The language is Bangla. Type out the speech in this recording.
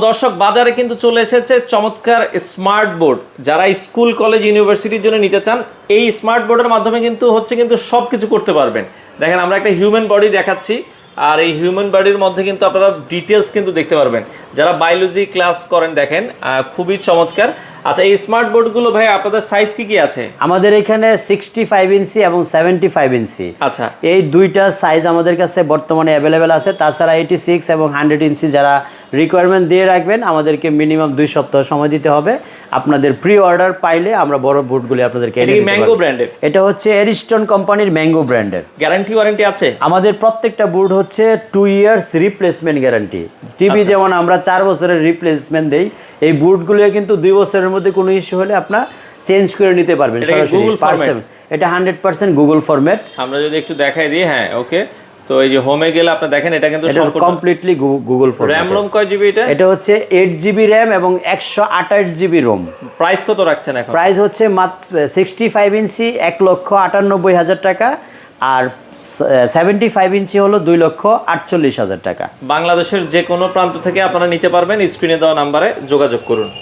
দর্শক, বাজারে কিন্তু চলে এসেছে চমৎকার স্মার্ট বোর্ড। যারা স্কুল, কলেজ, ইউনিভার্সিটির জন্য নিতে চান, এই স্মার্ট বোর্ডের মাধ্যমে কিন্তু হচ্ছে কিন্তু সব কিছু করতে পারবেন। দেখেন, আমরা একটা হিউম্যান বডি দেখাচ্ছি, আর এই হিউম্যান বডির মধ্যে কিন্তু আপনারা ডিটেলস কিন্তু দেখতে পারবেন। যারা বায়োলজি ক্লাস করেন, দেখেন খুবই চমৎকার। আচ্ছা এই স্মার্ট বোর্ডগুলো ভাই আপনাদের সাইজ কি কি আছে? আমাদের এখানে সিক্সটি ফাইভ ইঞ্চি এবং সেভেন্টি ফাইভ ইঞ্চি। আচ্ছা। এই দুইটা সাইজ আমাদের কাছে বর্তমানে অ্যাভেলেবেল আছে। তাছাড়া এইটি সিক্স এবং হান্ড্রেড ইঞ্চি যারা রিকোয়ারমেন্ট দিয়ে রাখবেন আমাদেরকে মিনিমাম দুই সপ্তাহ সময় দিতে হবে। আপনাদের প্রি অর্ডার পাইলে আমরা বড় বুটগুলি আপনাদেরকে এনে ম্যাঙ্গো ব্র্যান্ডের এটা হচ্ছে এরিস্টন কোম্পানির ম্যাঙ্গো ব্র্যান্ডের গ্যারান্টি ওয়ারেন্টি আছে? আমাদের প্রত্যেকটা বুট হচ্ছে two years replacement guarantee TV. যেমন আমরা চার বছরের রিপ্লেসমেন্ট দেই এই বুটগুলো কিন্তু দুই বছরের মধ্যে কোনো ইস্যু হলে আপনার চেঞ্জ করে নিতে পারবেন এটা সরাসরি। হান্ড্রেড পার্সেন্ট গুগল ফরম্যাট আমরা যদি একটু দেখাই দিই হ্যাঁ ওকে তো এই যে হোমে গেলে আপনি দেখেন এটা কিন্তু completely Google RAM format ROM কয় জিবি এটা? এটা হচ্ছে এইট জিবি র্যাম এবং একশো আঠাশ জিবি রোম প্রাইস কত রাখছেন এখন? প্রাইস হচ্ছে মাত্র সিক্সটি ফাইভ ইঞ্চি এক লক্ষ আটানব্বই হাজার টাকা আর সেভেন্টি ফাইভ ইঞ্চি হলো দুই লক্ষ আটচল্লিশ হাজার টাকা। বাংলাদেশের যে কোনো প্রান্ত থেকে আপনারা নিতে পারবেন। স্ক্রিনে দেওয়া নাম্বারে যোগাযোগ করুন।